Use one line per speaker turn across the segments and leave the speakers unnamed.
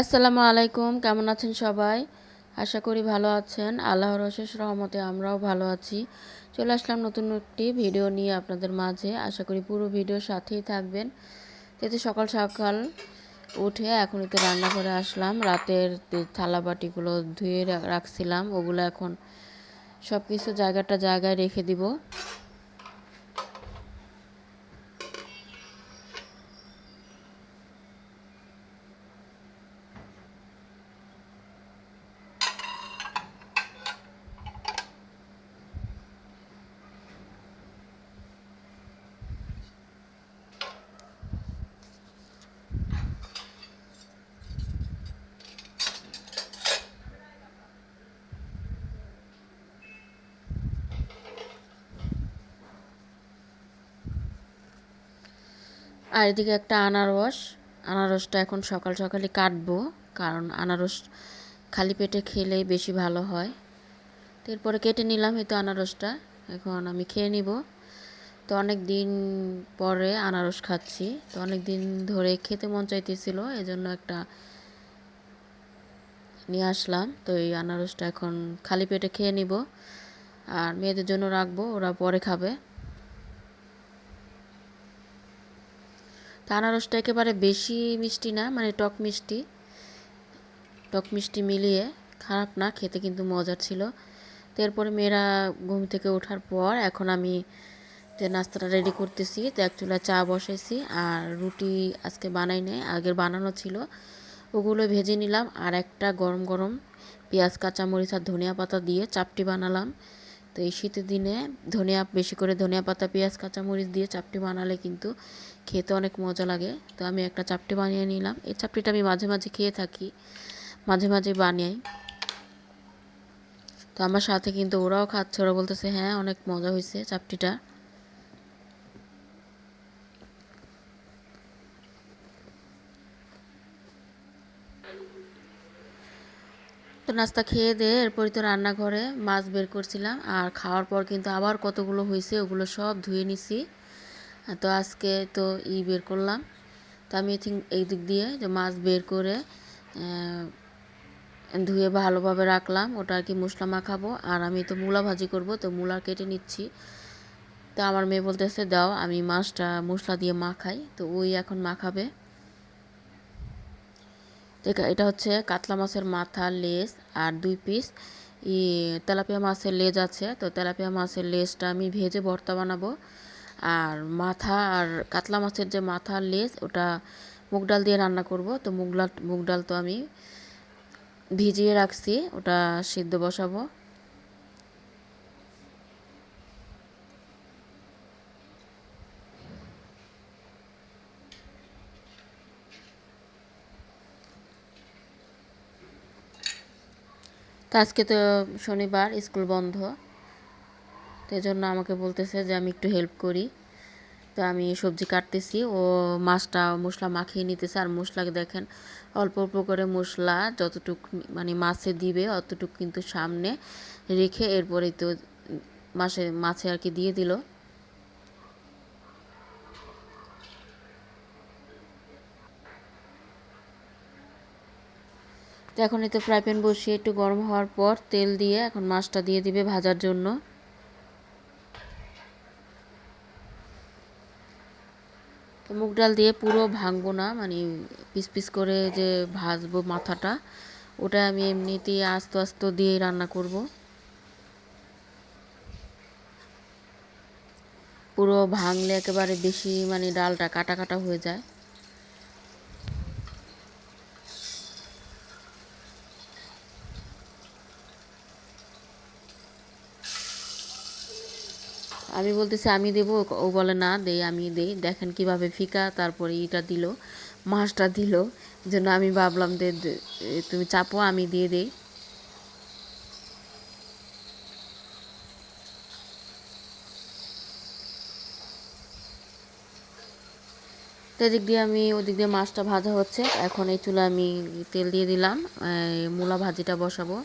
আসসালামু আলাইকুম, কেমন আছেন সবাই? আশা করি ভালো আছেন। আল্লাহর অশেষ রহমতে আমরাও ভালো আছি। চলে আসলাম নতুন একটি ভিডিও নিয়ে আপনাদের মাঝে। আশা করি পুরো ভিডিওর সাথেই থাকবেন। এতে সকাল সকাল উঠে এখন তো রান্না করে আসলাম। রাতের থালা বাটিগুলো ধুয়ে রাখছিলাম, ওগুলো এখন সব কিছু জায়গাটা জায়গায় রেখে দিব। আর এদিকে একটা আনারস। আনারসটা এখন সকাল সকালে কাটবো, কারণ আনারস খালি পেটে খেলেই বেশি ভালো হয়। তো এরপরে কেটে নিলাম হয়তো আনারসটা, এখন আমি খেয়ে নিব। তো অনেক দিন পরে আনারস খাচ্ছি, তো অনেক দিন ধরে খেতে মন চাইতেছিল, এজন্য একটা নিয়ে আসলাম। তো এই আনারসটা এখন খালি পেটে খেয়ে নিব, আর মেয়েদের জন্য রাখব, ওরা পরে খাবে। তা আনারসটা একেবারে বেশি মিষ্টি না মানে টক মিষ্টি। টক মিষ্টি মিলিয়ে খারাপ না, খেতে কিন্তু মজার ছিল। তো এরপরে মেয়েরা ঘুম থেকে ওঠার পর এখন আমি যে নাস্তাটা রেডি করতেছি। তো এক চুলা চা বসাইছি আর রুটি আজকে বানাই নেই, আগের বানানো ছিল। ওগুলো ভেজে নিলাম আর একটা গরম গরম পেঁয়াজ, কাঁচামরিচ আর ধনিয়া পাতা দিয়ে চাপটি বানালাম। তো এই শীতের দিনে ধনিয়া, বেশি করে ধনিয়া পাতা, পেঁয়াজ, কাঁচামরিচ দিয়ে চাপটি বানালে কিন্তু খেতে অনেক মজা লাগে। তো আমি একটা চাপটি বানিয়ে নিলাম। এই চাপটিটা আমি মাঝে মাঝে খেয়ে থাকি, মাঝে মাঝে বানিয়ে। তো আমার সাথে কিন্তু ওরাও খাচ্ছে। ওরা বলতেছে হ্যাঁ অনেক মজা হয়েছে চাপটিটা। তো নাস্তা খেয়ে দিয়ে এরপরই তো রান্নাঘরে মাছ বের করছিলাম। আর খাওয়ার পর কিন্তু আবার কতগুলো হয়েছে, ওগুলো সব ধুয়ে নিছি। তো আজকে তো ই বের করলাম। তো আমি এই দিক দিয়ে যে মাছ বের করে ধুয়ে ভালোভাবে রাখলাম। ওটা আর কি মশলা মাখাবো। আর আমি তো মূলা ভাজি করব, তো মূলা কেটে নিচ্ছি। তো আমার মেয়ে বলতেছে, দাও, আমি মাছটা মশলা দিয়ে মাখাই। তো ওই এখন মাখাবে। এটা হচ্ছে কাতলা মাছের মাথা, লেজ আর দুই পিস। ই তেলাপিয়া মাছের লেজ আছে। তো তেলাপিয়া মাছের লেজটা আমি ভেজে ভর্তা বানাবো। আর মাথা আর কাতলা মাছের যে মাথার লেজ, ওটা মুগ ডাল দিয়ে রান্না করব। তো মুগ ডাল মুগ ডাল তো আমি ভিজিয়ে রাখছি, ওটা সিদ্ধ বসাবো। আজকে তো শনিবার, স্কুল বন্ধ। তো জন্য আমাকে বলতেছে যে আমি একটু হেল্প করি। তো আমি সবজি কাটতেছি, ও মাছটা মশলা মাখিয়ে নিতেছে। আর মশলাকে দেখেন, অল্প অল্প করে মশলা যতটুক মানে মাছে দিবে অতটুক কিন্তু সামনে রেখে এরপরে তো মাছে মাছে আর কি দিয়ে দিল। তো এখন এই তো ফ্রাই প্যান বসিয়ে একটু গরম হওয়ার পর তেল দিয়ে এখন মাছটা দিয়ে দিবে ভাজার জন্য। মুগ ডাল দিয়ে পুরো ভাঙবো না মানে পিস পিস করে যে ভাজবো মাথাটা, ওটা আমি এমনিতেই আস্তে আস্তে দিয়ে রান্না করব। পুরো ভাঙলে একেবারে বেশি মানে ডালটা কাটা কাটা হয়ে যায়। আমি বলতেছি, আমি দেবো। ও বলে, না, দেই, আমি দেই। দেখেন কীভাবে ফিকা, তারপরে ইটা দিল, মাছটা দিল। জন্য আমি ভাবলাম যে তুমি চাপো, আমি দিয়ে দেই। এদিক দিয়ে আমি, ওদিক দিয়ে মাছটা ভাজা হচ্ছে। এখন এই চুলা আমি তেল দিয়ে দিলাম। মূলা ভাজিটা বসাবো।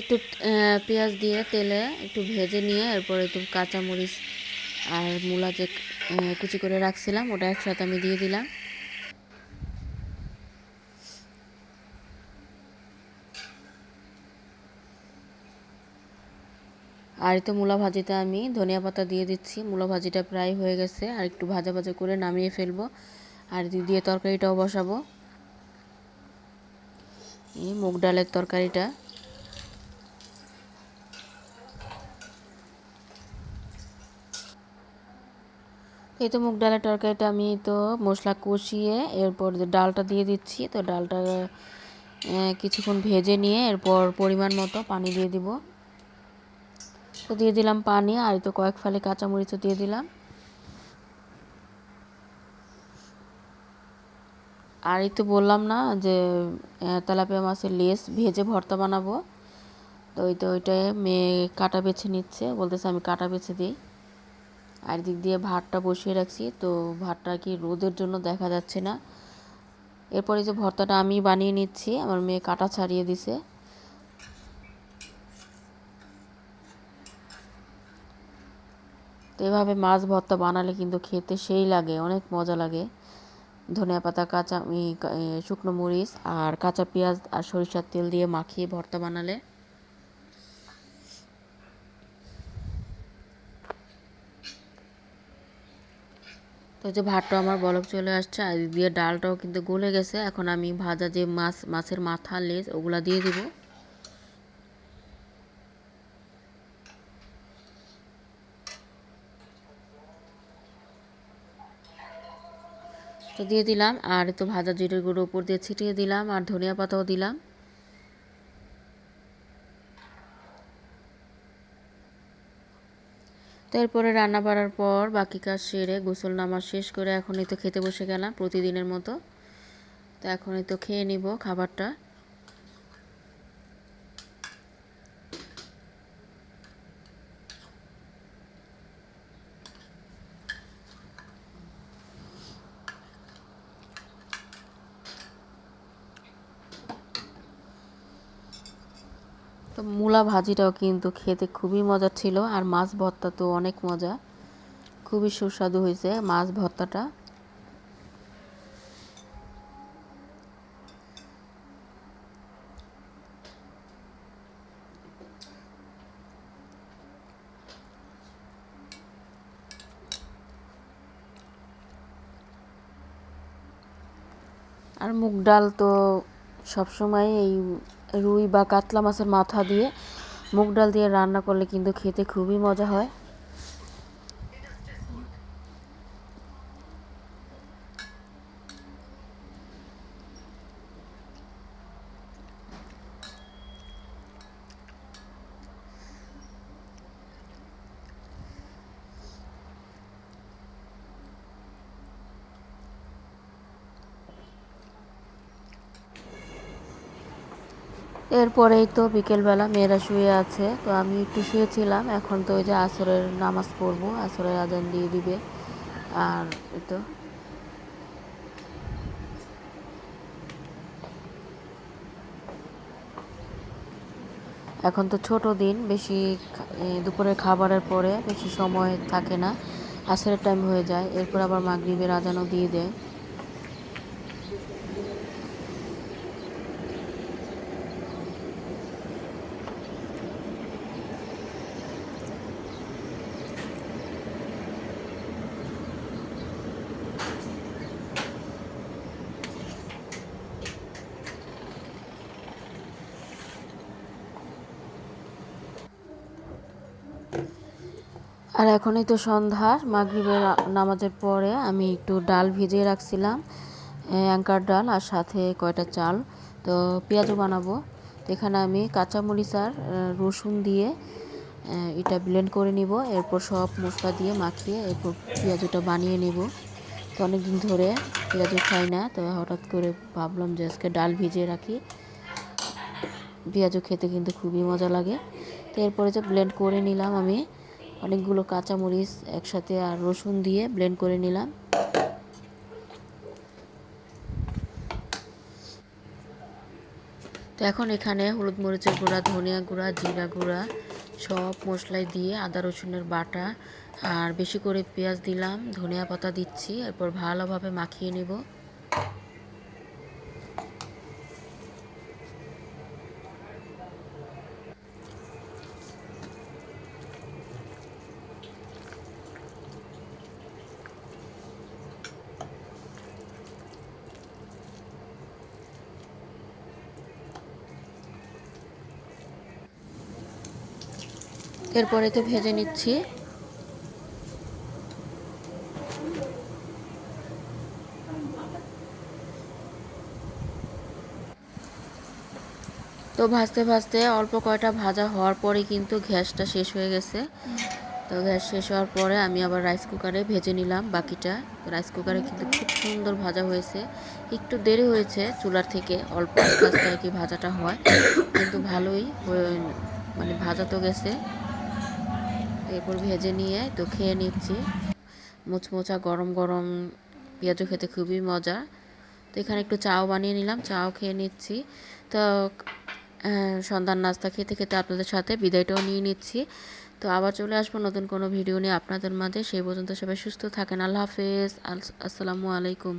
একটু পেঁয়াজ দিয়ে তেলে একটু ভেজে নিয়ে এরপর একটু কাঁচামরিচ আর মূলা যে কুচি করে রাখছিলাম, ওটা একসাথে আমি দিয়ে দিলাম। আর তো মূলা ভাজিতে আমি ধনিয়া পাতা দিয়ে দিচ্ছি। মূলা ভাজিটা প্রায় হয়ে গেছে, আর একটু ভাজা ভাজা করে নামিয়ে ফেলব। আর দিয়ে তরকারিটাও বসাবো। এই মুগ ডালের তরকারিটা। এই তো মুগ ডালের তরকারিটা আমি তো মশলা কষিয়ে এরপর ডালটা দিয়ে দিচ্ছি, তো ডালটা কিছুক্ষণ ভেজে নিয়ে এরপর পরিমাণ মতো পানি দিয়ে দিব। তো দিয়ে দিলাম পানি, আর তো কয়েক ফালি কাঁচামরিচও দিয়ে দিলাম। আর এই তো বললাম না যে তেলাপিয়া মাছের লেস ভেজে ভর্তা বানাবো। তো ওই তো ওইটাই মেয়ে কাটা বেছে নিচ্ছে, বলতেছে আমি কাটা বেছে দিই। আর দিক দিয়ে ভাতটা বসিয়ে রাখছি, তো ভাতটা কি রোদের জন্য দেখা যাচ্ছে না। এরপরে যে ভর্তাটা আমি বানিয়ে নিচ্ছি, আমার মেয়ে কাটা ছাড়িয়ে দিছে। তো এভাবে মাছ ভর্তা বানালে কিন্তু খেতে সেই লাগে, অনেক মজা লাগে। ধনিয়া পাতা, কাঁচা শুকনো মরিচ আর কাঁচা পেঁয়াজ আর সরিষার তেল দিয়ে মাখিয়ে ভর্তা বানালে। তো যে ভাতটা আমার বলক চলে আসছে, আর দিয়ে ডালটাও কিন্তু গলে গেছে। এখন আমি ভাজা যে মাছ, মাছের মাথা, লেজ, ওগুলা দিয়ে দিব। তো দিয়ে দিলাম, আর তো ভাজা জিরের গুঁড়ো উপর দিয়ে ছিটিয়ে দিলাম, আর ধনিয়া পাতাও দিলাম। এরপরে রান্না বাড়ার পর বাকি কাজ সেরে গোসল নামাজ শেষ করে এখনই তো খেতে বসে গেলাম প্রতিদিনের মতো। তো এখনই তো খেয়ে নিব খাবারটা। তো মূলা ভাজিটাও কিন্তু খেতে খুবই মজা ছিল, আর মাছ ভর্তা তো অনেক মজা। খুবই সুস্বাদু হয়েছে মাছ ভর্তাটা। আর মুগ ডাল তো সবসময় এই রুই বা কাতলা মাছের মাথা দিয়ে মুগ ডাল দিয়ে রান্না করলে কিন্তু খেতে খুবই মজা হয়। এরপরেই তো বিকেলবেলা মেয়েরা শুয়ে আছে, তো আমি একটু শুয়েছিলাম। এখন তো ওই যে আসরের নামাজ পড়ব আসরের আজান দিয়ে দিবে। আর তো। এখন তো ছোট দিন, বেশি দুপুরের খাবারের পরে বেশি সময় থাকে না। আসরের টাইম হয়ে যায়, এরপর আবার মাগরিবের আজানও দিয়ে দেয়। আর এখনই তো সন্ধ্যা, মাগরিবের নামাজের পরে আমি একটু ডাল ভিজিয়ে রাখছিলাম অ্যাঙ্কার ডাল আর সাথে কয়টা চাল। তো পেঁয়াজও বানাবো। এখানে আমি কাঁচামরিচ আর রসুন দিয়ে এটা ব্লেন্ড করে নিব। এরপর সব মশলা দিয়ে মাখিয়ে এরপর পেঁয়াজটা বানিয়ে নেব। তো অনেক দিন ধরে পেঁয়াজও খাই না, তো হঠাৎ করে ভাবলাম যে আজকে ডাল ভিজিয়ে রাখি। পেঁয়াজও খেতে কিন্তু খুবই মজা লাগে। তো এরপরে যে ব্লেন্ড করে নিলাম আমি অনেকগুলো কাঁচামরিচ একসাথে আর রসুন দিয়ে ব্লেন্ড করে নিলাম। তো এখন এখানে হলুদ মরিচের গুঁড়া, ধনিয়া গুঁড়া, জিরা গুঁড়া সব মশলাই দিয়ে আদা, রসুনের বাটা আর বেশি করে পেঁয়াজ দিলাম, ধনিয়া পাতা দিচ্ছি, এরপর ভালোভাবে মাখিয়ে নেব। এরপরে তো ভেজে নিচ্ছি। তো ভাজতে ভাজতে অল্প কয়টা ভাজা হওয়ার পরে কিন্তু গ্যাসটা শেষ হয়ে গেছে। তো গ্যাস শেষ হওয়ার পরে আমি আবার রাইস কুকারে ভেজে নিলাম বাকিটা। রাইস কুকারে কিন্তু খুব সুন্দর ভাজা হয়েছে। একটু দেরি হয়েছে চুলার থেকে, অল্প আস্তে আস্তে আর কি ভাজাটা হয়। কিন্তু ভালোই মানে ভাজা তো গেছে। এরপর ভেজে নিয়ে তো খেয়ে নিচ্ছি। মুচমোচা, গরম গরম পেঁয়াজও খেতে খুবই মজা। তো এখানে একটু চাও বানিয়ে নিলাম, চাও খেয়ে নিচ্ছি। তো সন্ধ্যার নাস্তা খেতে খেতে আপনাদের সাথে বিদায়টাও নিয়ে নিচ্ছি। তো আবার চলে আসব নতুন কোনো ভিডিও নিয়ে আপনাদের মাঝে। সেই পর্যন্ত সবাই সুস্থ থাকেন। আল্লাহ হাফেজ। আসসালামু আলাইকুম।